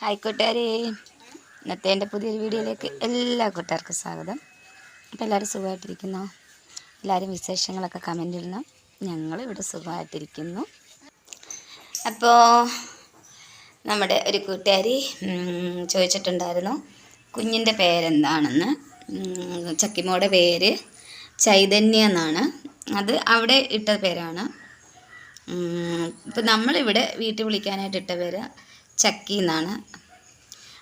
Hi കൂട്ടുകാരെ. ഇന്നത്തെ എന്റെ പുതിയൊരു വീഡിയോയിലേക്ക് എല്ലാ കൂട്ടുകാർക്കും സ്വാഗതം. അപ്പോൾ എല്ലാവരും സുഖമായിട്ടിരിക്കുന്നു? എല്ലാവരും വിശേഷങ്ങളൊക്കെ കമന്റ് ഇടണം. ഞങ്ങൾ ഇവിടെ സുഖമായിട്ടിരിക്കുന്നു. അപ്പോൾ നമ്മുടെ ഒരു കൂട്ടുകാരി ചോദിച്ചിട്ടുണ്ടായിരുന്നു കുഞ്ഞിന്റെ പേരെന്താണെന്ന്? ചക്കിമോടെ പേര് ചൈതന്യ എന്നാണ്. അത് അവിടെ ഇട്ട പേരാണ്. ഇപ്പം നമ്മളിവിടെ വീട്ടിൽ വിളിക്കാനായിട്ട് ഇട്ട പേര് ചക്കി എന്നാണ്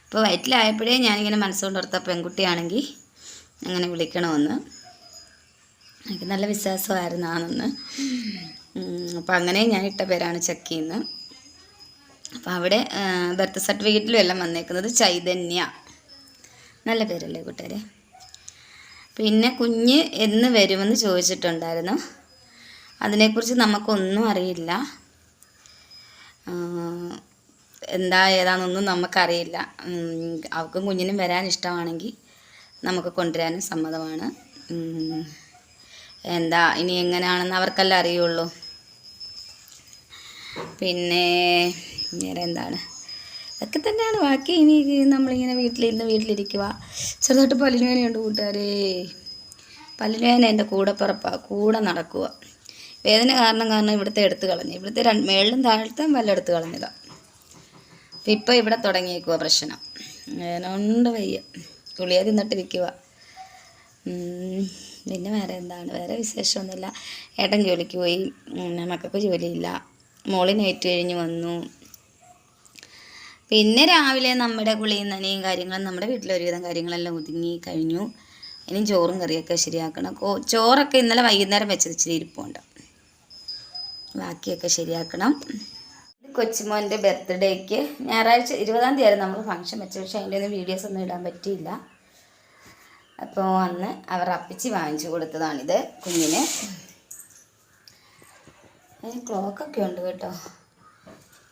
അപ്പോൾ വയറ്റിലായപ്പോഴേ ഞാനിങ്ങനെ മനസ്സുകൊണ്ടോർത്ത പെൺകുട്ടിയാണെങ്കിൽ അങ്ങനെ വിളിക്കണമെന്ന്. എനിക്ക് നല്ല വിശ്വാസമായിരുന്നു ആണെന്ന് അപ്പോൾ അങ്ങനെ ഞാൻ ഇട്ട പേരാണ് ചക്കി എന്ന് അപ്പോൾ അവിടെ ബർത്ത് സർട്ടിഫിക്കറ്റിലും എല്ലാം വന്നേക്കുന്നത് ചൈതന്യ. നല്ല പേരല്ലേ കൂട്ടുകാരെ? പിന്നെ കുഞ്ഞ് എന്ന് വരുമെന്ന് ചോദിച്ചിട്ടുണ്ടായിരുന്നു. അതിനെക്കുറിച്ച് നമുക്കൊന്നും അറിയില്ല. എന്താ ഏതാണെന്നൊന്നും നമുക്കറിയില്ല. അവൾക്കും കുഞ്ഞിനും വരാൻ ഇഷ്ടമാണെങ്കിൽ നമുക്ക് കൊണ്ടുവരാനും സമ്മതമാണ്. എന്താ ഇനി എങ്ങനെയാണെന്ന് അവർക്കെല്ലാം അറിയുള്ളൂ. പിന്നെ വേറെ എന്താണ്? ഇതൊക്കെ തന്നെയാണ്. ബാക്കി ഇനി നമ്മളിങ്ങനെ വീട്ടിലിരുന്ന് വീട്ടിലിരിക്കുക ചെറുതായിട്ട് പല്ലിന് വേനയുണ്ട് കൂട്ടുകാരേ. പല്ലിന് എന്റെ കൂടെ പിറപ്പാ. കൂടെ നടക്കുക വേദന കാരണം കാരണം ഇവിടുത്തെ എടുത്ത് കളഞ്ഞു. ഇവിടുത്തെ രണ്ട് മേളിലും താഴത്തെ പല്ലെടുത്ത് കളഞ്ഞതാണ് ഇപ്പം ഇവിടെ തുടങ്ങിയേക്കുക പ്രശ്നം. അങ്ങനെ വയ്യ. ഗുളിക തിന്നിട്ടിരിക്കുക പിന്നെ വേറെ എന്താണ്? വേറെ വിശേഷമൊന്നുമില്ല. ഏട്ടൻ ജോലിക്ക് പോയി. പിന്നെ മക്കൾക്ക് ജോലിയില്ല. മോളി നൈറ്റ് കഴിഞ്ഞ് വന്നു. പിന്നെ രാവിലെ നമ്മുടെ കുളിയും നനയും കാര്യങ്ങളും നമ്മുടെ വീട്ടിലൊരുവിധം കാര്യങ്ങളെല്ലാം ഒതുങ്ങി കഴിഞ്ഞു. ഇനി ചോറും കറിയൊക്കെ ശരിയാക്കണം. ചോറൊക്കെ ഇന്നലെ വൈകുന്നേരം വെച്ചത് ഇച്ചിരി ഇരിപ്പുണ്ട്. ബാക്കിയൊക്കെ ശരിയാക്കണം. കൊച്ചുമോന്റെ ബർത്ത്ഡേക്ക് ഞായറാഴ്ച ഇരുപതാം തീയതി ആയിരുന്നു നമ്മൾ ഫംഗ്ഷൻ വെച്ചത്. പക്ഷേ അതിന്റെ ഒന്നും വീഡിയോസ് ഒന്നും ഇടാൻ പറ്റിയില്ല. അപ്പോൾ അന്ന് അവർ അപ്പിച്ച് വാങ്ങിച്ചു കൊടുത്തതാണിത് കുഞ്ഞിന്. അതിന് ക്ലോക്കൊക്കെ ഉണ്ട് കേട്ടോ.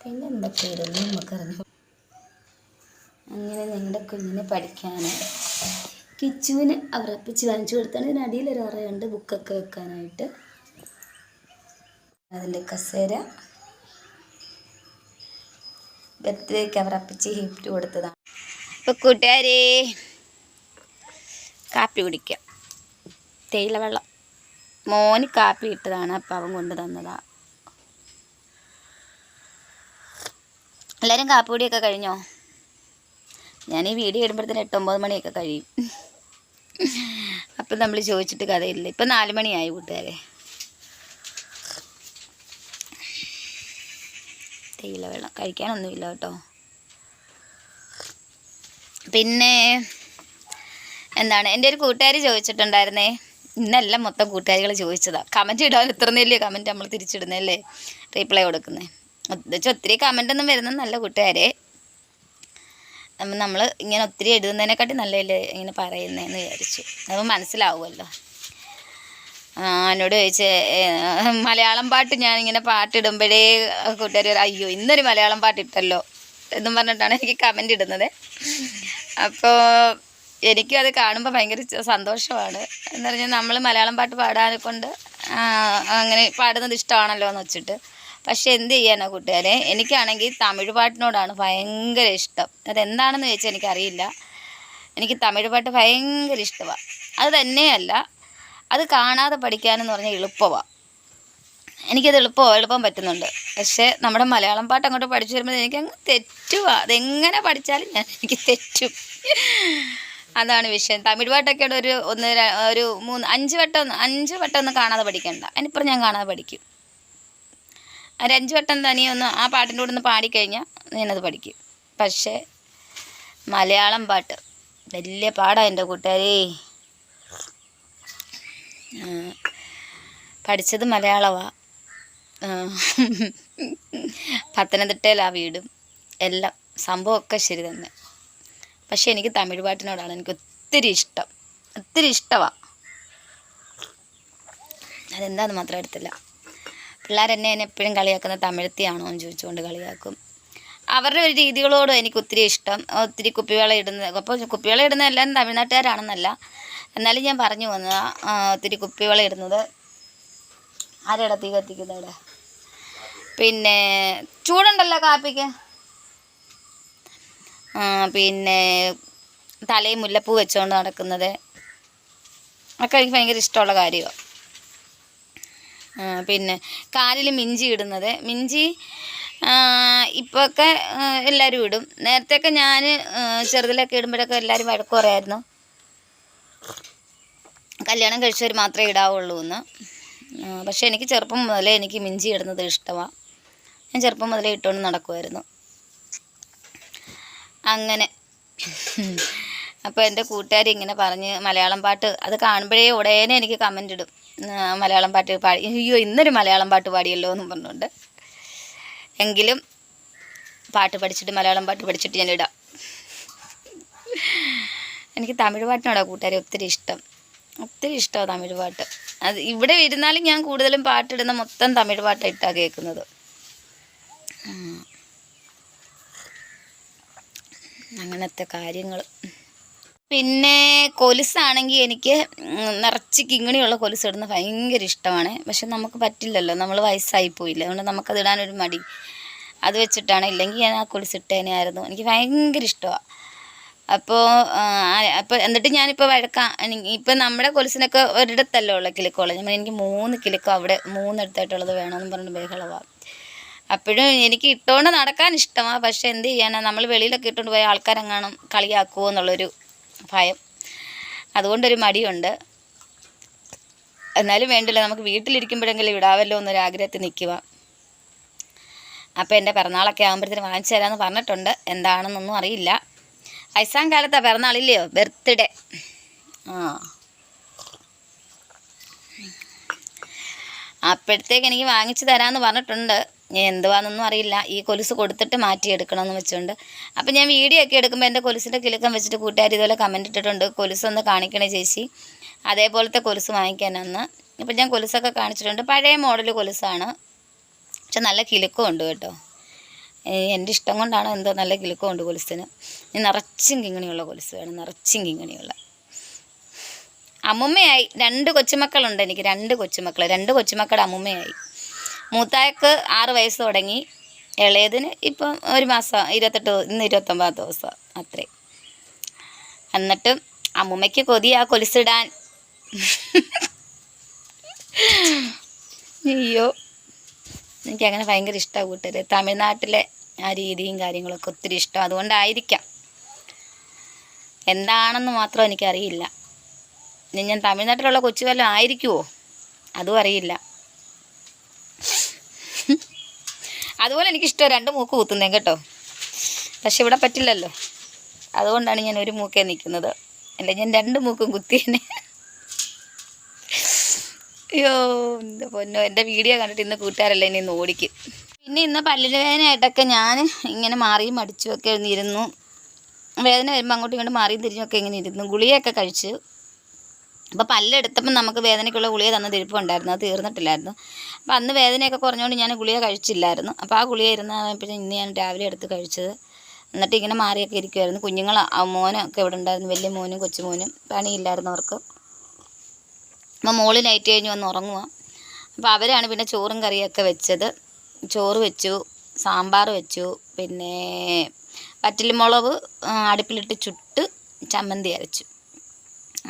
പിന്നെ എന്തൊക്കെ ഇടുന്നു നമുക്കറിഞ്ഞു അങ്ങനെ ഞങ്ങളുടെ കുഞ്ഞിനെ പഠിക്കാൻ കിച്ചുവിന് അവർ അപ്പിച്ച് വാങ്ങിച്ചു കൊടുത്താണ്. ഇതിന് അടിയിലൊരു അറയുണ്ട് ബുക്കൊക്കെ വെക്കാനായിട്ട്. അതിന്റെ കസേര. ബർത്ത്ഡേക്ക് അവർ അപ്പിച്ച് ഗിഫ്റ്റ് കൊടുത്തതാണ്. ഇപ്പൊ കൂട്ടുകാരെ കാപ്പി കുടിക്കാം. തേയില വെള്ളം. മോന് കാപ്പി ഇട്ടതാണ് അപ്പം അവൻ കൊണ്ട് തന്നതാ. എല്ലാവരും കാപ്പി കുടിയൊക്കെ കഴിഞ്ഞോ? ഞാൻ ഈ വീഡിയോ ഇടുമ്പോഴത്തേന് എട്ടൊമ്പത് മണിയൊക്കെ കഴിയും. അപ്പം നമ്മൾ ചോദിച്ചിട്ട് കഥയില്ല. ഇപ്പം നാല് മണിയായി കൂട്ടുകാരെ. തേയില വെള്ളം കഴിക്കാനൊന്നുമില്ല കേട്ടോ. പിന്നെ എന്താണ് എന്റെ ഒരു കൂട്ടുകാരി ചോദിച്ചിട്ടുണ്ടായിരുന്നേ. ഇന്നല്ല മൊത്തം കൂട്ടുകാരികൾ ചോദിച്ചതാണ് കമന്റ് ഇടാൻ വലിയ കമന്റ് നമ്മൾ തിരിച്ചിടുന്നല്ലേ റീപ്ലൈ കൊടുക്കുന്നത് എന്നുവെച്ചാൽ ഒത്തിരി കമന്റ് ഒന്നും വരുന്ന നല്ല കൂട്ടുകാരെ. നമ്മൾ ഇങ്ങനെ ഒത്തിരി എഴുതുന്നതിനെക്കാട്ടി നല്ലതല്ലേ ഇങ്ങനെ പറയുന്നതെന്ന് വിചാരിച്ചു. അപ്പം മനസ്സിലാവുമല്ലോ. എന്നോട് ചോദിച്ച് മലയാളം പാട്ട് ഞാനിങ്ങനെ പാട്ടിടുമ്പോഴേ കൂട്ടുകാർ അയ്യോ ഇന്നൊരു മലയാളം പാട്ടിട്ടല്ലോ എന്നും പറഞ്ഞിട്ടാണ് എനിക്ക് കമന്റ് ഇടുന്നത്. അപ്പോൾ എനിക്കും അത് കാണുമ്പോൾ ഭയങ്കര സന്തോഷമാണ്. എന്ന് പറഞ്ഞാൽ നമ്മൾ മലയാളം പാട്ട് പാടാനെ കൊണ്ട് അങ്ങനെ പാടുന്നത് ഇഷ്ടമാണല്ലോ എന്ന് വെച്ചിട്ട്. പക്ഷെ എന്ത് ചെയ്യാനാ കൂട്ടുകാരെ? എനിക്കാണെങ്കിൽ തമിഴ് പാട്ടിനോടാണ് ഭയങ്കര ഇഷ്ടം. അതെന്താണെന്ന് ചോദിച്ചാൽ എനിക്കറിയില്ല. എനിക്ക് തമിഴ് പാട്ട് ഭയങ്കര ഇഷ്ടമാണ് അത് തന്നെയല്ല അത് കാണാതെ പഠിക്കാനെന്ന് പറഞ്ഞാൽ എളുപ്പമാണ് എനിക്കത് എളുപ്പമോ എളുപ്പം പറ്റുന്നുണ്ട്. പക്ഷേ നമ്മുടെ മലയാളം പാട്ട് അങ്ങോട്ട് പഠിച്ചു വരുമ്പോൾ എനിക്ക് അങ്ങ് തെറ്റുവാ. അതെങ്ങനെ പഠിച്ചാലും ഞാൻ എനിക്ക് തെറ്റും. അതാണ് വിഷയം. തമിഴ് പാട്ടൊക്കെ ഒരു ഒന്ന് ഒരു മൂന്ന് അഞ്ച് വട്ടം അഞ്ച് വട്ടം ഒന്ന് കാണാതെ പഠിക്കണ്ട. അതിനിപ്പുറം ഞാൻ കാണാതെ പഠിക്കും. ഒരു അഞ്ച് വട്ടം തനിയെ ഒന്ന് ആ പാട്ടിന്റെ കൂടെ ഒന്ന് പാടിക്കഴിഞ്ഞാൽ ഞാനത് പഠിക്കും. പക്ഷേ മലയാളം പാട്ട് വലിയ പാടാണ് എന്റെ കൂട്ടുകാരേ. പഠിച്ചത് മലയാളമാണ് പത്തനംതിട്ടയിലാ വീടും. എല്ലാം സംഭവമൊക്കെ ശരി തന്നെ. പക്ഷേ എനിക്ക് തമിഴ് പാട്ടിനോടാണ് എനിക്ക് ഒത്തിരി ഇഷ്ടം. ഒത്തിരി ഇഷ്ടമാണ് അതെന്താന്ന് മാത്രം എടുത്തില്ല പിള്ളേരെന്നെ എന്നെ എപ്പോഴും കളിയാക്കുന്ന തമിഴത്തിയാണോ എന്ന് ചോദിച്ചുകൊണ്ട് കളിയാക്കും. അവരുടെ ഒരു രീതികളോടും എനിക്ക് ഒത്തിരി ഇഷ്ടം. ഒത്തിരി കുപ്പിവെള്ളം ഇടുന്ന അപ്പോൾ കുപ്പിവെള്ളം ഇടുന്ന എല്ലാം തമിഴ്നാട്ടുകാരാണെന്നല്ല. എന്നാലും ഞാൻ പറഞ്ഞു വന്നതാ ഒത്തിരി കുപ്പിവെള്ളം ഇടുന്നത് ആരെടാ തീ കത്തിക്കുന്നത് ഇവിടെ പിന്നെ ചൂടുണ്ടല്ലോ കാപ്പിക്ക്. പിന്നെ തലയിൽ മുല്ലപ്പൂ വെച്ചുകൊണ്ട് നടക്കുന്നത്. ഒക്കെ എനിക്ക് ഭയങ്കര ഇഷ്ടമുള്ള കാര്യമാണ് പിന്നെ കാലിൽ മിഞ്ചി ഇടുന്നത്. മിഞ്ചി ഇപ്പോഴൊക്കെ എല്ലാവരും ഇടും. നേരത്തെയൊക്കെ ഞാൻ ചെറുതിലൊക്കെ ഇടുമ്പോഴൊക്കെ എല്ലാവരും വഴക്ക് പറയായിരുന്നു. കല്യാണം കഴിച്ചവർ മാത്രമേ ഇടാവുള്ളൂ എന്ന്. പക്ഷേ എനിക്ക് ചെറുപ്പം മുതലേ എനിക്ക് മിഞ്ചി ഇടുന്നത് ഇഷ്ടമാണ് ഞാൻ ചെറുപ്പം മുതലേ ഇട്ടുകൊണ്ട് നടക്കുമായിരുന്നു അങ്ങനെ. അപ്പോൾ എന്റെ കൂട്ടുകാർ ഇങ്ങനെ പറഞ്ഞ് മലയാളം പാട്ട് അത് കാണുമ്പോഴേ ഉടനെ എനിക്ക് കമന്റ് ഇടും. മലയാളം പാട്ട് പാടി അയ്യോ ഇന്നൊരു മലയാളം പാട്ട് പാടിയല്ലോ എന്നും പറഞ്ഞുകൊണ്ട്. എങ്കിലും പാട്ട് പഠിച്ചിട്ട് മലയാളം പാട്ട് പഠിച്ചിട്ട് ഞാൻ ഇടാം. എനിക്ക് തമിഴ് പാട്ടിനോടാ കൂട്ടുകാരി ഒത്തിരി ഇഷ്ടം. ഒത്തിരി ഇഷ്ടമാണ് തമിഴ് പാട്ട്. അത് ഇവിടെ ഇരുന്നാലും ഞാൻ കൂടുതലും പാട്ടിടുന്ന മൊത്തം തമിഴ് പാട്ടായിട്ടാണ് കേൾക്കുന്നത്. ഉം. അങ്ങനത്തെ കാര്യങ്ങൾ പിന്നെ കൊലുസാണെങ്കിൽ എനിക്ക് നിറച്ച് കിങ്ങിണിയുള്ള കൊലുസ് ഇടുന്നത് ഭയങ്കര ഇഷ്ടമാണ്. പക്ഷെ നമുക്ക് പറ്റില്ലല്ലോ. നമ്മൾ വയസ്സായി പോയില്ല. അതുകൊണ്ട് നമുക്കത് ഇടാനൊരു മടി. അത് വെച്ചിട്ടാണ്. ഇല്ലെങ്കിൽ ഞാൻ ആ കൊലുസ് ഇട്ടേനെയായിരുന്നു എനിക്ക് ഭയങ്കര ഇഷ്ടമാണ് അപ്പോൾ അപ്പോൾ എന്നിട്ട് ഞാനിപ്പോൾ വഴക്കാം. ഇപ്പം നമ്മുടെ കൊലുസിനൊക്കെ ഒരിടത്തല്ലേ ഉള്ള കിലുക്കോളം ഞാൻ എനിക്ക് മൂന്ന് കിലുക്കം അവിടെ മൂന്നിടത്തായിട്ടുള്ളത് വേണമെന്ന് പറഞ്ഞു ബഹളമാണ് അപ്പോഴും എനിക്ക് ഇട്ടുകൊണ്ട് നടക്കാൻ ഇഷ്ടമാണ് പക്ഷെ എന്ത് ചെയ്യാനാണ് നമ്മൾ വെളിയിലൊക്കെ ഇട്ടുകൊണ്ട് പോയ ആൾക്കാരെങ്ങാനും കളിയാക്കുമോ എന്നുള്ളൊരു ഭയം. അതുകൊണ്ടൊരു മടിയുണ്ട്. എന്നാലും വേണ്ടില്ല. നമുക്ക് വീട്ടിലിരിക്കുമ്പോഴെങ്കിലും ഇടാവല്ലോ എന്നൊരു ആഗ്രഹത്തിൽ നിൽക്കുക അപ്പോൾ എന്റെ പിറന്നാളൊക്കെ ആകുമ്പോഴത്തേന് വാങ്ങിച്ചു തരാമെന്ന് പറഞ്ഞിട്ടുണ്ട്. എന്താണെന്നൊന്നും അറിയില്ല. വയസ്സാം കാലത്താ പിറന്നാളില്ലയോ ബർത്ത്ഡേ. ആ. അപ്പോഴത്തേക്ക് എനിക്ക് വാങ്ങിച്ചു തരാമെന്ന് പറഞ്ഞിട്ടുണ്ട്. ഞാൻ എന്തുവാന്നൊന്നും അറിയില്ല. ഈ കൊലുസ് കൊടുത്തിട്ട് മാറ്റിയെടുക്കണമെന്ന് വെച്ചുകൊണ്ട്. അപ്പം ഞാൻ വീഡിയോ ഒക്കെ എടുക്കുമ്പോൾ എന്റെ കൊലുസിന്റെ കിലുക്കം വെച്ചിട്ട് കൂട്ടുകാർ ഇതുപോലെ കമന്റ് ഇട്ടിട്ടുണ്ട്. കൊലുസ് ഒന്ന് കാണിക്കണേ ചേച്ചി. അതേപോലത്തെ കൊലുസ് വാങ്ങിക്കാനെന്ന്. ഇപ്പം ഞാൻ കൊലുസൊക്കെ കാണിച്ചിട്ടുണ്ട്. പഴയ മോഡൽ കൊലുസാണ്. പക്ഷെ നല്ല കിലുക്കം ഉണ്ട് കേട്ടോ. എന്റെ ഇഷ്ടം കൊണ്ടാണ് എന്തോ നല്ല കിലുക്കം ഉണ്ട് കൊലുസിന്. നിറച്ചും കിങ്ങിണിയുള്ള കൊലുസ് വേണം നിറച്ചും കിങ്ങിണിയുള്ള. അമ്മുമ്മയായി രണ്ട് കൊച്ചുമക്കളുണ്ട് എനിക്ക് രണ്ട് കൊച്ചുമക്കൾ രണ്ട് കൊച്ചുമക്കളുടെ അമ്മുമ്മയായി. മൂത്തായക്ക് ആറ് വയസ്സ് തുടങ്ങി ഇളയതിന് ഇപ്പം ഒരു മാസം ഇരുപത്തെട്ട് ഇന്ന് ഇരുപത്തൊമ്പത് ദിവസം അത്രേ. എന്നിട്ടും അമ്മുമ്മയ്ക്ക് കൊതി ആ കൊലുസിടാൻ അയ്യോ. എനിക്കങ്ങനെ ഭയങ്കര ഇഷ്ടമാണ് കൂട്ടര്. തമിഴ്നാട്ടിലെ ആ രീതിയും കാര്യങ്ങളൊക്കെ ഒത്തിരി ഇഷ്ടം. അതുകൊണ്ടായിരിക്കാം. എന്താണെന്ന് മാത്രം എനിക്കറിയില്ല. ഇനി ഞാൻ തമിഴ്നാട്ടിലുള്ള കൊച്ചു വല്ലതും ആയിരിക്കുമോ അതും അറിയില്ല. അതുപോലെ എനിക്കിഷ്ടം രണ്ട് മൂക്ക് കുത്തുന്നേ കേട്ടോ. പക്ഷെ ഇവിടെ പറ്റില്ലല്ലോ. അതുകൊണ്ടാണ് ഞാൻ ഒരു മൂക്കേ നിൽക്കുന്നത്. അല്ല ഞാൻ രണ്ട് മൂക്കും കുത്തിയേനെ അയ്യോ എന്താ പൊന്നോ എന്റെ വീഡിയോ കണ്ടിട്ട് ഇന്ന് കൂട്ടുകാരല്ലേ ഇനി ഇന്ന് ഓടിക്കും. പിന്നെ ഇന്ന് പല്ലിന് വേദനയായിട്ടൊക്കെ ഞാൻ ഇങ്ങനെ മാറിയും മടിച്ചുമൊക്കെ ഇരുന്നു. വേദന വരുമ്പോൾ അങ്ങോട്ടും ഇങ്ങോട്ട് മാറിയും തിരിഞ്ഞൊക്കെ ഇങ്ങനെ ഇരുന്നു. ഗുളിയൊക്കെ കഴിച്ചു. അപ്പോൾ പല്ലെടുത്തപ്പോൾ നമുക്ക് വേദനയ്ക്കുള്ള ഗുളിക തന്ന തിരിപ്പുണ്ടായിരുന്നു അത് തീർന്നിട്ടില്ലായിരുന്നു. അപ്പോൾ അന്ന് വേദനയൊക്കെ കുറഞ്ഞുകൊണ്ട് ഞാൻ ഗുളിക കഴിച്ചില്ലായിരുന്നു. അപ്പോൾ ആ ഗുളിക പിന്നെ ഇന്ന് ഞാൻ രാവിലെ എടുത്ത് കഴിച്ചത്. എന്നിട്ട് ഇങ്ങനെ മാറിയൊക്കെ ഇരിക്കുമായിരുന്നു കുഞ്ഞുങ്ങൾ മോനൊക്കെ ഇവിടെ ഉണ്ടായിരുന്നു. വലിയ മോനും കൊച്ചുമോനും പണിയില്ലായിരുന്നു അവർക്ക് അപ്പോൾ മോൾ നൈറ്റ് കഴിഞ്ഞ് വന്ന് ഉറങ്ങുക അപ്പോൾ അവരാണ് പിന്നെ ചോറും കറിയൊക്കെ വെച്ചത്. ചോറ് വെച്ചു സാമ്പാർ വെച്ചു പിന്നെ വറ്റൽമുളക് അടുപ്പിലിട്ട് ചുട്ട് ചമ്മന്തി അരച്ചു.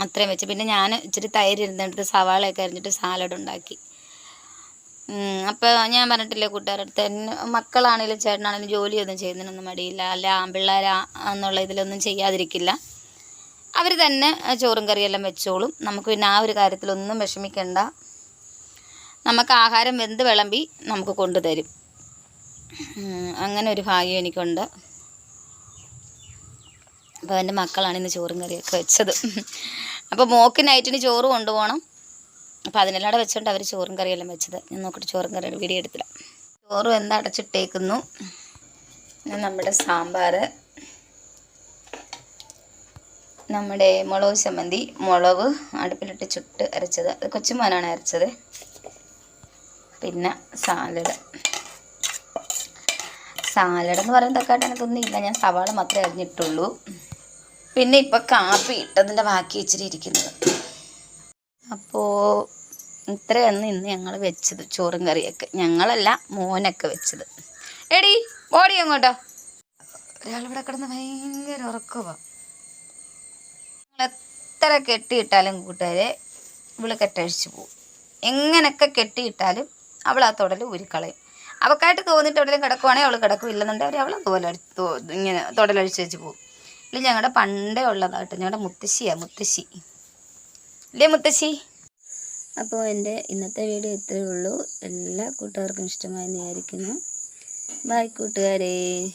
അത്രയും വെച്ച്. പിന്നെ ഞാൻ ഇച്ചിരി തൈര് ഇരുന്നെടുത്ത് സവാളയൊക്കെ അരിഞ്ഞിട്ട് സാലഡ് ഉണ്ടാക്കി. അപ്പോൾ ഞാൻ പറഞ്ഞിട്ടില്ലേ കൂട്ടുകാരുടെ അടുത്ത് എന്നെ മക്കളാണെങ്കിലും ചേട്ടനാണെങ്കിലും ജോലിയൊന്നും ചെയ്യുന്നതിനൊന്നും മടിയില്ല. അല്ല ആൺപിള്ളേരാ എന്നുള്ള ഇതിലൊന്നും ചെയ്യാതിരിക്കില്ല. അവർ തന്നെ ചോറും കറിയെല്ലാം വെച്ചോളും. നമുക്ക് പിന്നെ ആ ഒരു കാര്യത്തിലൊന്നും വിഷമിക്കണ്ട. നമുക്ക് ആഹാരം വെന്ത് വിളമ്പി നമുക്ക് കൊണ്ടുതരും. അങ്ങനെ ഒരു ഭാഗ്യം എനിക്കുണ്ട്. അപ്പോൾ എന്റെ മക്കളാണ് ഇന്ന് ചോറും കറിയൊക്കെ വെച്ചത്. അപ്പോൾ മോക്ക് നൈറ്റിന് ചോറ് കൊണ്ടുപോകണം. അപ്പോൾ അതിനെല്ലാം വെച്ചുകൊണ്ട് അവർ ചോറും കറിയെല്ലാം വെച്ചത്. ഞാൻ നോക്കിയിട്ട് ചോറും കറിയുടെ വീഡിയോ എടുത്തില്ല ചോറും എന്താ അടച്ചിട്ടേക്കുന്നു നമ്മുടെ സാമ്പാർ നമ്മുടെ മുളക് ചമ്മന്തി മുളക് അടുപ്പിലിട്ട് ചുട്ട് അരച്ചത്. അത് കൊച്ചുമോനാണ് അരച്ചത്. പിന്നെ സാലഡ്. സാലഡ് എന്ന് പറയുന്നതൊക്കെ എനിക്കൊന്നും ഇല്ല ഞാൻ സവാള മാത്രമേ അരിഞ്ഞിട്ടുള്ളൂ. പിന്നെ ഇപ്പൊ കാപ്പി ഇട്ടതിന്റെ ബാക്കി ഇച്ചിരി ഇരിക്കുന്നത്. അപ്പോൾ ഇത്രയാണ് ഇന്ന് ഞങ്ങൾ വെച്ചത് ചോറും കറിയൊക്കെ. ഞങ്ങളല്ല മോനൊക്കെ വെച്ചത്. എടി ഓടി അങ്ങോട്ടോ. ഒരാളിവിടെ കിടന്ന് ഭയങ്കര ഉറക്കമാണ് എത്ര കെട്ടിയിട്ടാലും കൂട്ടുകാരെ ഇവൾ കെട്ടഴിച്ചു പോവും എങ്ങനെയൊക്കെ കെട്ടിയിട്ടാലും അവൾ ആ തുടൽ ഊരിക്കളയും. അവക്കായിട്ട് തോന്നിട്ട് എവിടെയും കിടക്കുവാണെങ്കിൽ അവൾ കിടക്കും ഇല്ലെന്നുണ്ടെങ്കിൽ അവൾ അതുപോലെ അടി- ഇങ്ങനെ തുടലഴിച്ച് വെച്ച് പോകും. ഇല്ല ഞങ്ങളുടെ പണ്ടേ ഉള്ളതാട്ടോ. ഞങ്ങളുടെ മുത്തശ്ശിയാ മുത്തശ്ശി. ഇല്ലേ മുത്തശ്ശി? അപ്പോൾ എന്റെ ഇന്നത്തെ വീഡിയോ ഇത്രയേ ഉള്ളൂ. എല്ലാ കൂട്ടുകാർക്കും ഇഷ്ടമായെന്ന് വിചാരിക്കുന്നു. ബായ് കൂട്ടുകാരേ.